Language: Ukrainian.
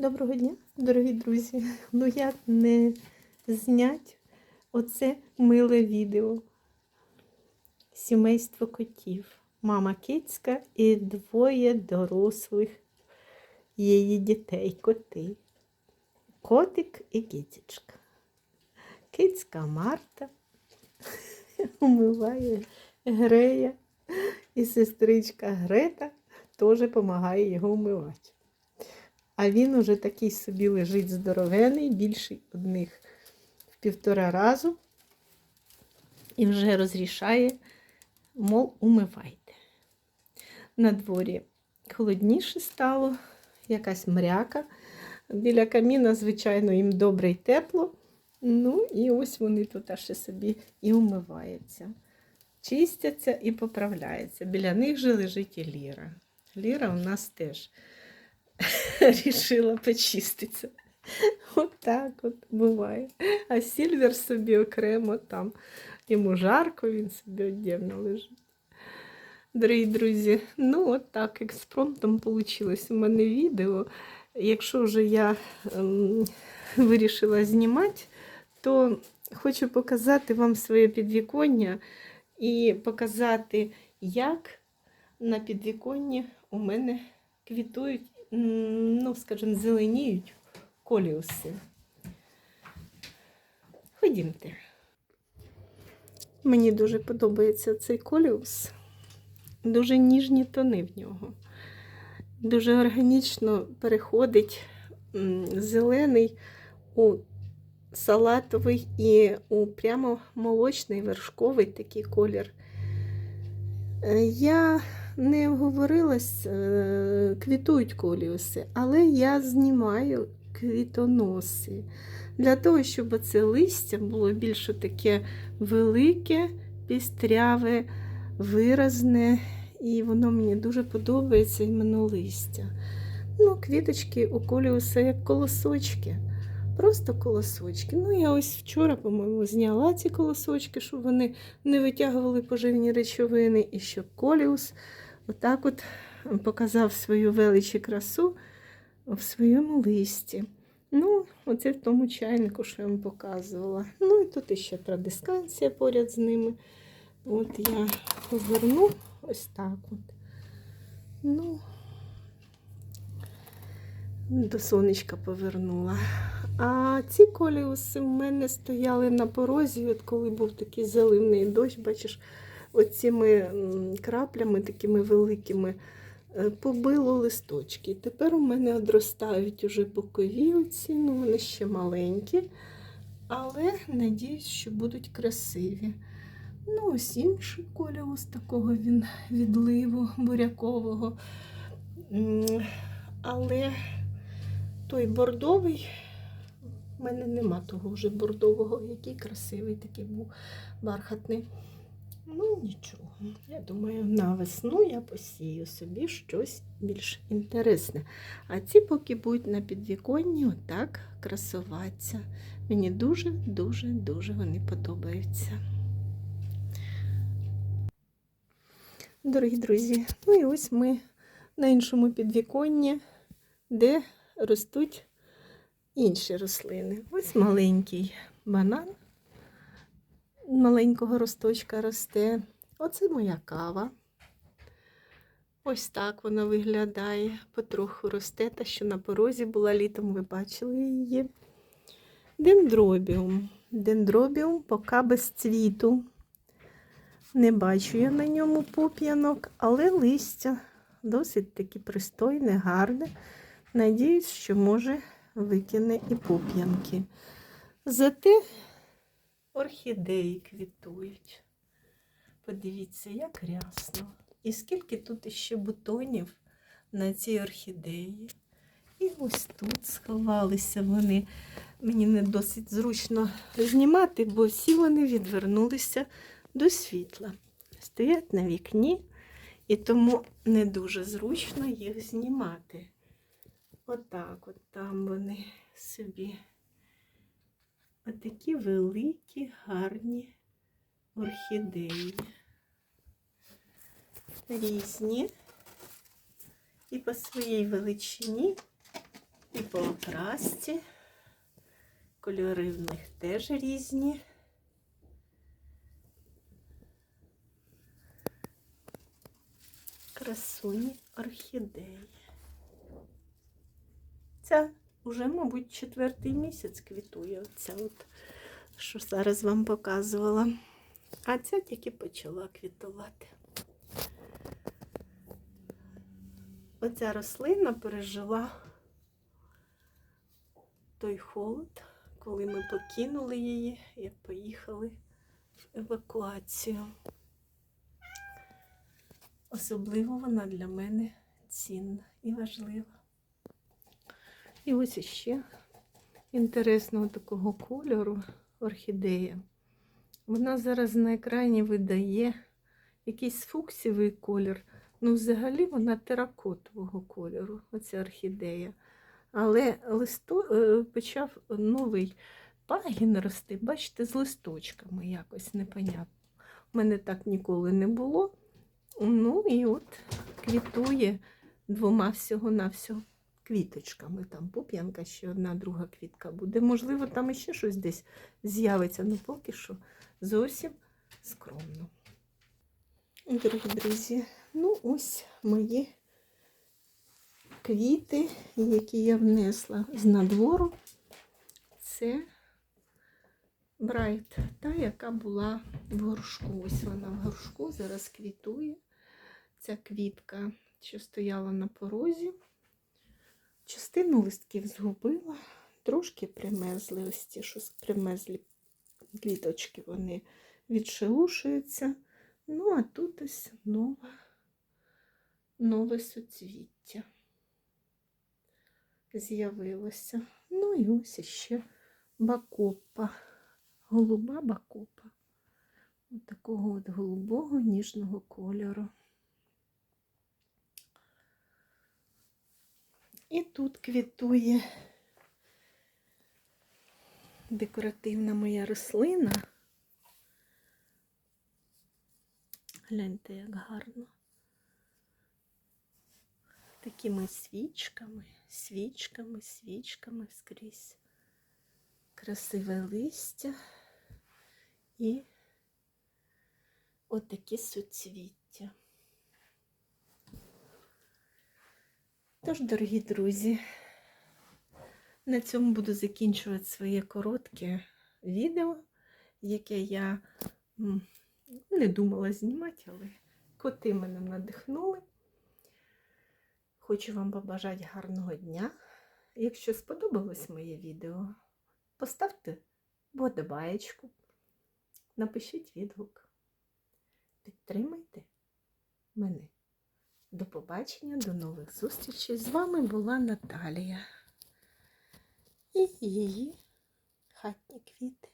Доброго дня, дорогі друзі. Ну як не знять оце миле відео. Сімейство котів. Мама кицька і двоє дорослих її дітей, коти. Котик і кицечка. Кицька Марта умиває Грея, і сестричка Грета теж допомагає його вмивати. А він уже такий собі лежить здоровений, більший одних в півтора разу. І вже розрішає, мов, умивайте. На дворі холодніше стало, якась мряка. Біля каміна, звичайно, їм добре й тепло. Ну, і ось вони тут аж собі і умиваються. Чистяться і поправляються. Біля них же лежить і Ліра. Ліра у нас теж рішила почиститися. От так от буває. А Сільвер собі окремо там. Йому жарко, він собі віддільно лежить. Дорогі друзі, ну от так експромтом вийшло у мене відео. Якщо вже я ем, вирішила знімати, то хочу показати вам своє підвіконня і показати, як на підвіконні у мене квітують, ну, скажімо, зеленіють коліуси. Ходімте. Мені дуже подобається цей коліус. Дуже ніжні тони в нього. Дуже органічно переходить зелений у салатовий і у прямо молочний вершковий такий колір. Е, Я не говорилась, е, квітують коліуси, але я знімаю квітоноси. Для того, щоб це листя було більш таке велике, пістряве, виразне, і воно мені дуже подобається іменно листя. Ну, квіточки у коліуса як колосочки. Просто колосочки. Ну, я ось вчора, по-моєму, зняла ці колосочки, щоб вони не витягували поживні речовини, і щоб коліус отак от показав свою велич і красу в своєму листі. Ну, оце в тому чайнику, що я вам показувала. Ну, і тут іще традисканція поряд з ними. От я поверну ось так от. Ну, до сонечка повернула. А ці коліуси в мене стояли на порозі, от коли був такий заливний дощ, бачиш, оціми краплями такими великими е, побило листочки. Тепер у мене одростають уже бокові оці, ну вони ще маленькі, але надіюсь, що будуть красиві. Ну, ось інший коліус такого він відливу, бурякового. Але той бордовий, в мене нема того вже бордового, який красивий такий був бархатний. Ну, нічого. Я думаю, на весну я посію собі щось більш інтересне. А ці поки будуть на підвіконні отак красуватися. Мені дуже-дуже-дуже вони подобаються. Дорогі друзі, ну і ось ми на іншому підвіконні, де ростуть інші рослини. Ось маленький банан маленького росточка росте. Оце моя кава. Ось так вона виглядає. Потроху росте, та що на порозі була літом, ви бачили її. Дендробіум. Дендробіум поки без цвіту. Не бачу я на ньому пуп'янок, але листя досить таки пристойне, гарне. Надіюсь, що може викине і пуп'янки. Зате орхідеї квітують. Подивіться, як рясно. І скільки тут іще бутонів на цій орхідеї. І ось тут сховалися вони. Мені не досить зручно знімати, бо всі вони відвернулися до світла. Стоять на вікні, і тому не дуже зручно їх знімати. Отак от там вони собі. Отакі великі, гарні орхідеї. Різні. І по своїй величині, І по окрасці. Кольори в них теж різні. Красуні орхідеї. Ця уже, мабуть, четвертий місяць квітує. Оця от, що зараз вам показувала. А ця тільки почала квітувати. Оця рослина пережила той холод, коли ми покинули її, як поїхали в евакуацію. Особливо вона для мене цінна і важлива. І ось іще інтересного такого кольору орхідея. Вона зараз на екрані видає якийсь фуксівий колір. Ну, взагалі вона теракотового кольору, оця орхідея. Але листо, е, почав новий пагін рости, бачите, з листочками якось непонятно. У мене так ніколи не було. Ну і от квітує двома всього-навсього квіточками. Там пуп'янка, ще одна друга квітка буде. Можливо, там іще щось десь з'явиться, ну поки що зовсім скромно. Дорогі друзі, ну ось мої квіти, які я внесла з надвору. Це Брайт, та, яка була в горшку. Ось вона в горшку, зараз квітує. Ця квітка, що стояла на порозі. Частину листків згубила, трошки примерзли ось ті, що примерзлі квіточки, вони відшелушуються. Ну, а тут ось нове, нове суцвіття з'явилося. Ну і ось ще бакопа, голуба бакопа. Ось такого от голубого ніжного кольору. І тут квітує декоративна моя рослина. Гляньте, як гарно. Такими свічками, свічками, свічками скрізь. Красиве листя і отакі суцвіття. Тож, дорогі друзі, на цьому буду закінчувати своє коротке відео, яке я не думала знімати, але коти мене надихнули. Хочу вам побажати гарного дня. Якщо сподобалось моє відео, поставте вподобаєчку, напишіть відгук. Підтримайте мене. До побачення, до нових зустрічей. З вами була Наталія і її хатні квіти.